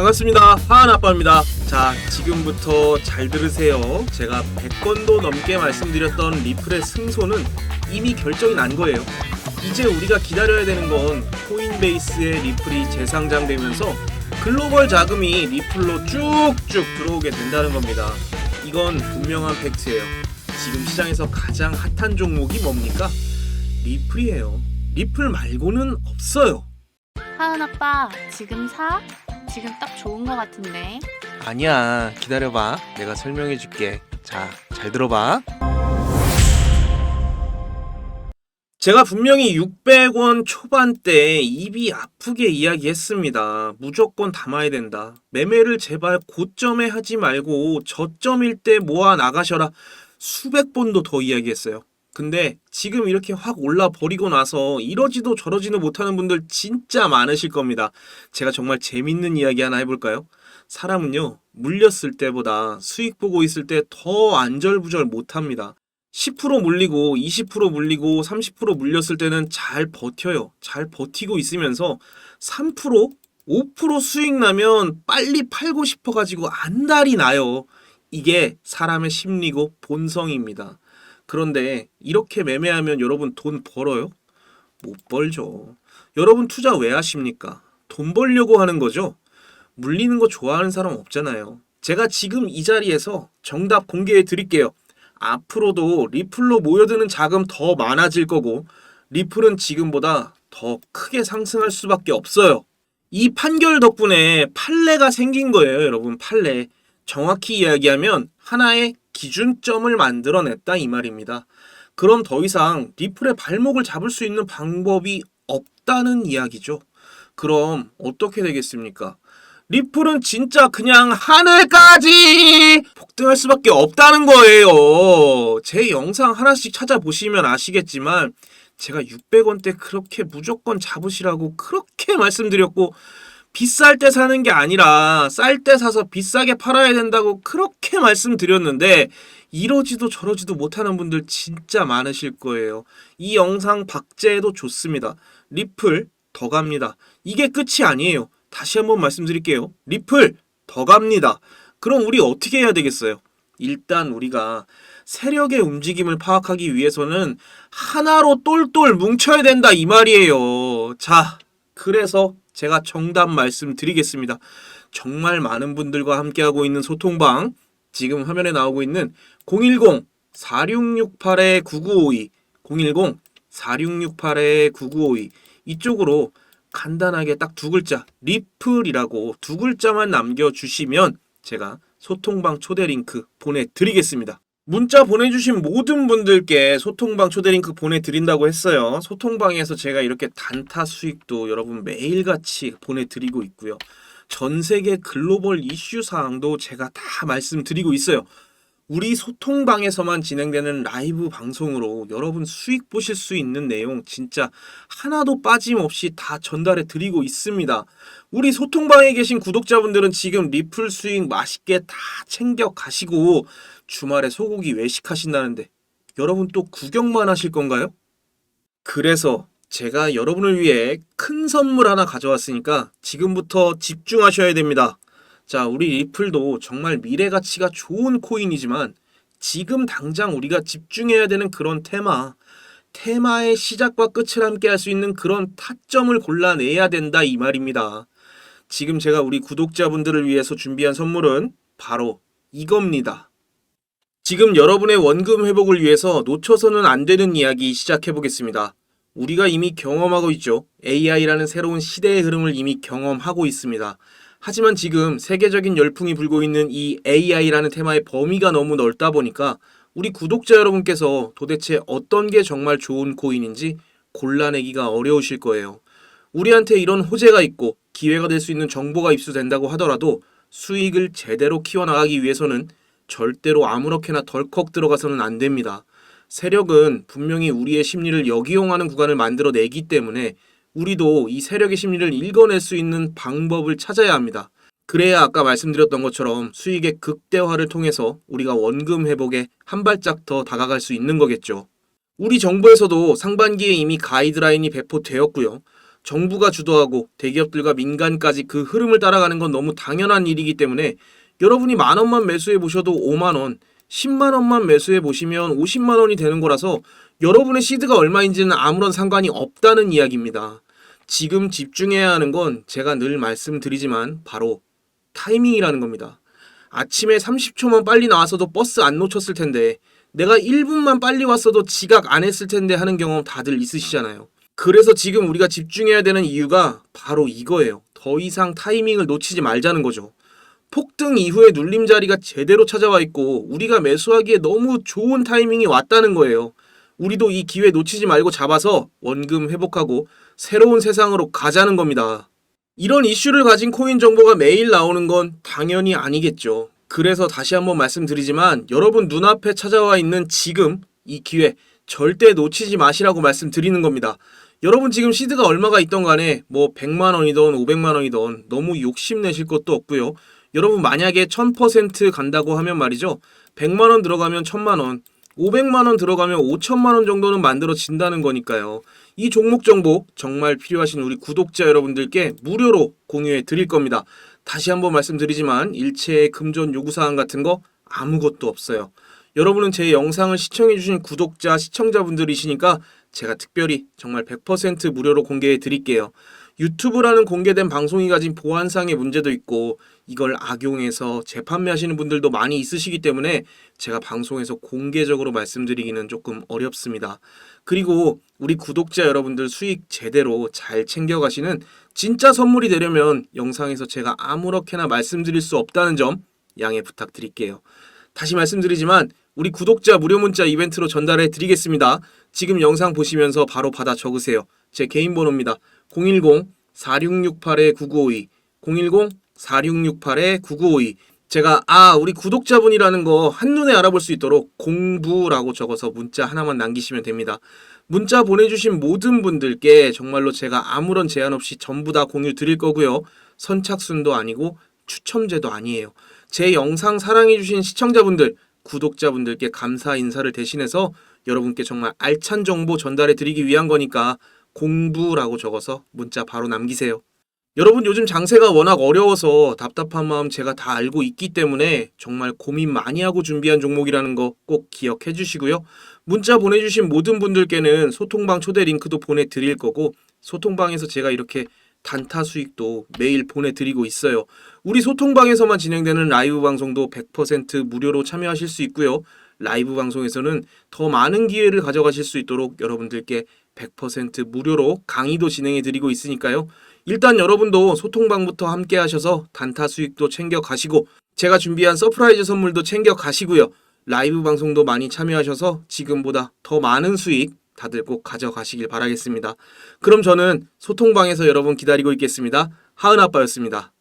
반갑습니다. 하한 아빠입니다. 자, 지금부터 잘 들으세요. 제가 100번도 넘게 말씀드렸던 리플의 승소는 이미 결정이 난 거예요. 이제 우리가 기다려야 되는 건 코인베이스의 리플이 재상장되면서 글로벌 자금이 리플로 쭉쭉 들어오게 된다는 겁니다. 이건 분명한 팩트예요. 지금 시장에서 가장 핫한 종목이 뭡니까? 리플이에요. 리플 말고는 없어요. 하은 아빠 지금 사? 지금 딱 좋은 거 같은데. 아니야 기다려봐. 내가 설명해 줄게. 자 잘 들어봐. 제가 분명히 600원 초반대 입이 아프게 이야기했습니다. 무조건 담아야 된다. 매매를 제발 고점에 하지 말고 저점일 때 모아 나가셔라. 수백 번도 더 이야기했어요 근데 지금 이렇게 확 올라 버리고 나서 이러지도 저러지도 못하는 분들 진짜 많으실 겁니다 제가 정말 재밌는 이야기 하나 해볼까요? 사람은요, 물렸을 때보다 수익 보고 있을 때 더 안절부절 못합니다. 10% 물리고, 20% 물리고, 30% 물렸을 때는 잘 버텨요. 잘 버티고 있으면서 3%, 5% 수익 나면 빨리 팔고 싶어가지고 안달이 나요. 이게 사람의 심리고 본성입니다. 그런데 이렇게 매매하면 여러분 돈 벌어요? 못 벌죠. 여러분 투자 왜 하십니까? 돈 벌려고 하는 거죠? 물리는 거 좋아하는 사람 없잖아요. 제가 지금 이 자리에서 정답 공개해 드릴게요. 앞으로도 리플로 모여드는 자금 더 많아질 거고, 리플은 지금보다 더 크게 상승할 수밖에 없어요. 이 판결 덕분에 판례가 생긴 거예요, 여러분. 판례. 정확히 이야기하면 하나의 기준점을 만들어냈다 이 말입니다. 그럼 더 이상 리플의 발목을 잡을 수 있는 방법이 없다는 이야기죠. 그럼 어떻게 되겠습니까? 리플은 진짜 그냥 하늘까지 폭등할 수밖에 없다는 거예요. 제 영상 하나씩 찾아보시면 아시겠지만 제가 600원대 그렇게 무조건 잡으시라고 그렇게 말씀드렸고 비쌀 때 사는 게 아니라 쌀 때 사서 비싸게 팔아야 된다고 그렇게 말씀드렸는데 이러지도 저러지도 못하는 분들 진짜 많으실 거예요. 이 영상 박제해도 좋습니다. 리플 더 갑니다. 이게 끝이 아니에요. 다시 한번 말씀드릴게요. 리플 더 갑니다. 그럼 우리 어떻게 해야 되겠어요? 일단 우리가 세력의 움직임을 파악하기 위해서는 하나로 똘똘 뭉쳐야 된다 이 말이에요. 자, 그래서 제가 정답 말씀드리겠습니다. 정말 많은 분들과 함께하고 있는 소통방 지금 화면에 나오고 있는 010 4668의 9952 010 4668의 9952 이쪽으로 간단하게 딱 두 글자 리플이라고 두 글자만 남겨주시면 제가 소통방 초대 링크 보내드리겠습니다. 문자 보내주신 모든 분들께 소통방 초대 링크 보내드린다고 했어요. 소통방에서 제가 이렇게 단타 수익도 여러분 매일같이 보내드리고 있고요. 전 세계 글로벌 이슈 사항도 제가 다 말씀드리고 있어요. 우리 소통방에서만 진행되는 라이브 방송으로 여러분 수익 보실 수 있는 내용 진짜 하나도 빠짐없이 다 전달해 드리고 있습니다. 우리 소통방에 계신 구독자분들은 지금 리플 수익 맛있게 다 챙겨 가시고 주말에 소고기 외식하신다는데 여러분 또 구경만 하실 건가요? 그래서 제가 여러분을 위해 큰 선물 하나 가져왔으니까 지금부터 집중하셔야 됩니다. 자, 우리 리플도 정말 미래 가치가 좋은 코인이지만 지금 당장 우리가 집중해야 되는 그런 테마, 테마의 시작과 끝을 함께 할 수 있는 그런 타점을 골라내야 된다 이 말입니다. 지금 제가 우리 구독자분들을 위해서 준비한 선물은 바로 이겁니다. 지금 여러분의 원금 회복을 위해서 놓쳐서는 안 되는 이야기 시작해 보겠습니다. 우리가 이미 경험하고 있죠. AI라는 새로운 시대의 흐름을 이미 경험하고 있습니다. 하지만 지금 세계적인 열풍이 불고 있는 이 AI라는 테마의 범위가 너무 넓다 보니까 우리 구독자 여러분께서 도대체 어떤 게 정말 좋은 코인인지 골라내기가 어려우실 거예요. 우리한테 이런 호재가 있고 기회가 될 수 있는 정보가 입수된다고 하더라도 수익을 제대로 키워나가기 위해서는 절대로 아무렇게나 덜컥 들어가서는 안 됩니다. 세력은 분명히 우리의 심리를 역이용하는 구간을 만들어내기 때문에 우리도 이 세력의 심리를 읽어낼 수 있는 방법을 찾아야 합니다. 그래야 아까 말씀드렸던 것처럼 수익의 극대화를 통해서 우리가 원금 회복에 한 발짝 더 다가갈 수 있는 거겠죠. 우리 정부에서도 상반기에 이미 가이드라인이 배포되었고요. 정부가 주도하고 대기업들과 민간까지 그 흐름을 따라가는 건 너무 당연한 일이기 때문에 여러분이 만 원만 매수해 보셔도 5만 원, 10만 원만 매수해 보시면 50만 원이 되는 거라서 여러분의 시드가 얼마인지는 아무런 상관이 없다는 이야기입니다. 지금 집중해야 하는 건 제가 늘 말씀드리지만 바로 타이밍이라는 겁니다. 아침에 30초만 빨리 나와서도 버스 안 놓쳤을 텐데 내가 1분만 빨리 왔어도 지각 안 했을 텐데 하는 경험 다들 있으시잖아요. 그래서 지금 우리가 집중해야 되는 이유가 바로 이거예요. 더 이상 타이밍을 놓치지 말자는 거죠. 폭등 이후에 눌림 자리가 제대로 찾아와 있고 우리가 매수하기에 너무 좋은 타이밍이 왔다는 거예요. 우리도 이 기회 놓치지 말고 잡아서 원금 회복하고 새로운 세상으로 가자는 겁니다. 이런 이슈를 가진 코인 정보가 매일 나오는 건 당연히 아니겠죠. 그래서 다시 한번 말씀드리지만 여러분 눈앞에 찾아와 있는 지금 이 기회 절대 놓치지 마시라고 말씀드리는 겁니다. 여러분 지금 시드가 얼마가 있던 간에 뭐 100만 원이든 500만 원이든 너무 욕심내실 것도 없고요. 여러분 만약에 1000% 간다고 하면 말이죠. 100만 원 들어가면 1000만 원, 500만 원 들어가면 5천만 원 정도는 만들어진다는 거니까요. 이 종목 정보 정말 필요하신 우리 구독자 여러분들께 무료로 공유해 드릴 겁니다. 다시 한번 말씀드리지만 일체의 금전 요구 사항 같은 거 아무것도 없어요. 여러분은 제 영상을 시청해 주신 구독자 시청자분들이시니까 제가 특별히 정말 100% 무료로 공개해 드릴게요. 유튜브라는 공개된 방송이 가진 보안상의 문제도 있고 이걸 악용해서 재판매하시는 분들도 많이 있으시기 때문에 제가 방송에서 공개적으로 말씀드리기는 조금 어렵습니다. 그리고 우리 구독자 여러분들 수익 제대로 잘 챙겨가시는 진짜 선물이 되려면 영상에서 제가 아무렇게나 말씀드릴 수 없다는 점 양해 부탁드릴게요. 다시 말씀드리지만 우리 구독자 무료 문자 이벤트로 전달해 드리겠습니다. 지금 영상 보시면서 바로 받아 적으세요. 제 개인 번호입니다. 010-4668-9952 010-4668-9952 제가 아 우리 구독자분이라는 거 한눈에 알아볼 수 있도록 공부라고 적어서 문자 하나만 남기시면 됩니다. 문자 보내주신 모든 분들께 정말로 제가 아무런 제한 없이 전부 다 공유 드릴 거고요. 선착순도 아니고 추첨제도 아니에요. 제 영상 사랑해주신 시청자분들, 구독자분들께 감사 인사를 대신해서 여러분께 정말 알찬 정보 전달해 드리기 위한 거니까 공부라고 적어서 문자 바로 남기세요. 여러분 요즘 장세가 워낙 어려워서 답답한 마음 제가 다 알고 있기 때문에 정말 고민 많이 하고 준비한 종목이라는 거 꼭 기억해 주시고요. 문자 보내주신 모든 분들께는 소통방 초대 링크도 보내드릴 거고 소통방에서 제가 이렇게 단타 수익도 매일 보내드리고 있어요. 우리 소통방에서만 진행되는 라이브 방송도 100% 무료로 참여하실 수 있고요. 라이브 방송에서는 더 많은 기회를 가져가실 수 있도록 여러분들께 100% 무료로 강의도 진행해 드리고 있으니까요. 일단 여러분도 소통방부터 함께 하셔서 단타 수익도 챙겨 가시고 제가 준비한 서프라이즈 선물도 챙겨 가시고요. 라이브 방송도 많이 참여하셔서 지금보다 더 많은 수익 다들 꼭 가져가시길 바라겠습니다. 그럼 저는 소통방에서 여러분 기다리고 있겠습니다. 하은 아빠였습니다.